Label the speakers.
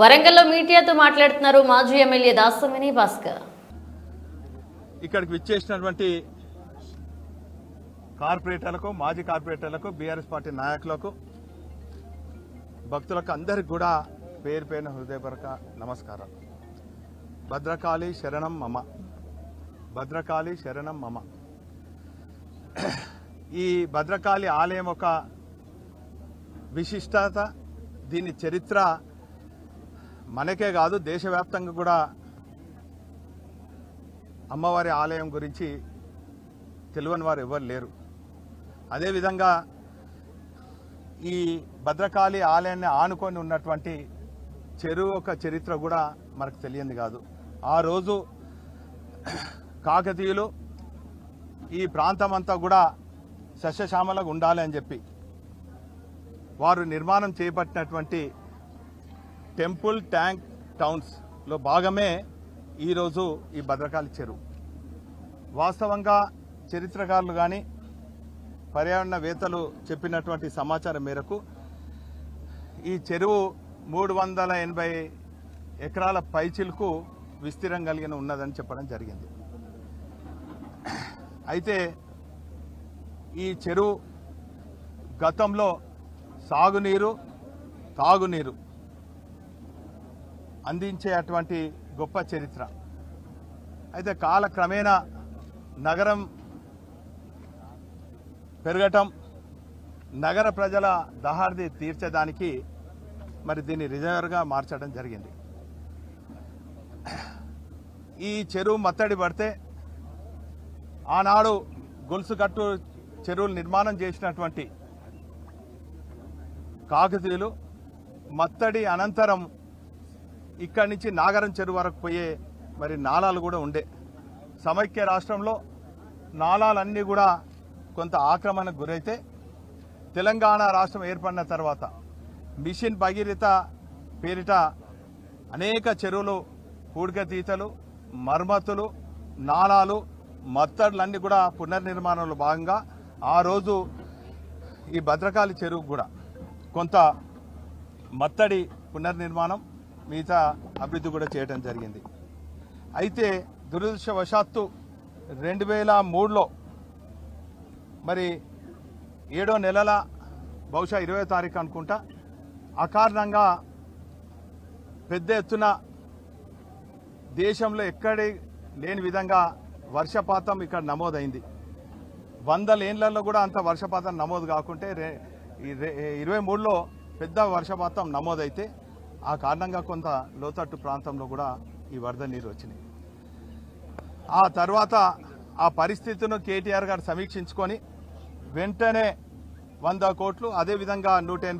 Speaker 1: వరంగల్లో మీడియాతో మాట్లాడుతున్నారు మాజీ ఎమ్మెల్యే దాసమిని భాస్కర్.
Speaker 2: ఇక్కడికి విచ్చేసినటువంటి కార్పొరేటర్లకు మాజీ కార్పొరేటర్లకు బీఆర్ఎస్ పార్టీ నాయకులకు భక్తులకు అందరికి కూడా పేరు పేరున హృదయపరక నమస్కారం. భద్రకాళి శరణం మమ. భద్రకాళి శరణం మమ. ఈ భద్రకాళి ఆలయం ఒక విశిష్టత దీని చరిత్ర మనకే కాదు దేశవ్యాప్తంగా కూడా అమ్మవారి ఆలయం గురించి తెలియని వారు ఎవరు లేరు. అదేవిధంగా ఈ భద్రకాళి ఆలయాన్ని ఆనుకొని ఉన్నటువంటి చెరువు ఒక చరిత్ర కూడా మనకు తెలియంది కాదు. ఆ రోజు కాకతీయులు ఈ ప్రాంతం అంతా కూడా సస్యశ్యామలకు ఉండాలి అని చెప్పి వారు నిర్మాణం చేపట్టినటువంటి టెంపుల్ ట్యాంక్ టౌన్స్లో భాగమే ఈరోజు ఈ భద్రకాళి చెరువు. వాస్తవంగా చరిత్రకారులు కానీ పర్యావరణవేత్తలు చెప్పినటువంటి సమాచారం మేరకు ఈ చెరువు మూడు వందల ఎనభై ఎకరాల పైచిలకు విస్తీర్ణం కలిగిన ఉన్నదని చెప్పడం జరిగింది. అయితే ఈ చెరువు గతంలో సాగునీరు తాగునీరు అందించే అటువంటి గొప్ప చరిత్ర. అయితే కాలక్రమేణా నగరం పెరగటం నగర ప్రజల దహార్ది తీర్చడానికి మరి దీన్ని రిజర్వ్గా మార్చడం జరిగింది. ఈ చెరువు మత్తడి పడితే ఆనాడు గొలుసుకట్టు చెరువులు నిర్మాణం చేసినటువంటి కాకతీయులు మత్తడి అనంతరం ఇక్కడి నుంచి నాగరం చెరువు వరకు పోయే మరి నాళాలు కూడా ఉండే. సమైక్య రాష్ట్రంలో నాళాలన్నీ కూడా కొంత ఆక్రమణకు గురైతే తెలంగాణ రాష్ట్రం ఏర్పడిన తర్వాత మిషన్ భగీరథ పేరిట అనేక చెరువులు పూడికతీతలు మర్మతులు నాళాలు మత్తడులన్నీ కూడా పునర్నిర్మాణంలో భాగంగా ఆ రోజు ఈ భద్రకాళి చెరువు కూడా కొంత మత్తడి పునర్నిర్మాణం మిగతా అభివృద్ధి కూడా చేయడం జరిగింది. అయితే దురదృష్టవశాత్తు రెండు వేల మూడులో మరి ఏడో నెలల బహుశా ఇరవై తారీఖు అనుకుంటా అకారణంగా పెద్ద ఎత్తున దేశంలో ఎక్కడి లేని విధంగా వర్షపాతం ఇక్కడ నమోదైంది. వందల ఏండ్లలో కూడా అంత వర్షపాతం నమోదు కాకుంటే రే- ఇరవై మూడులో పెద్ద వర్షపాతం నమోదైతే ఆ కారణంగా కొంత లోతట్టు ప్రాంతంలో కూడా ఈ వరద నీరు వచ్చినాయి ఆ తర్వాత ఆ పరిస్థితిను కేటీఆర్ గారు సమీక్షించుకొని వెంటనే వంద కోట్లు అదేవిధంగా నూట ఎనభై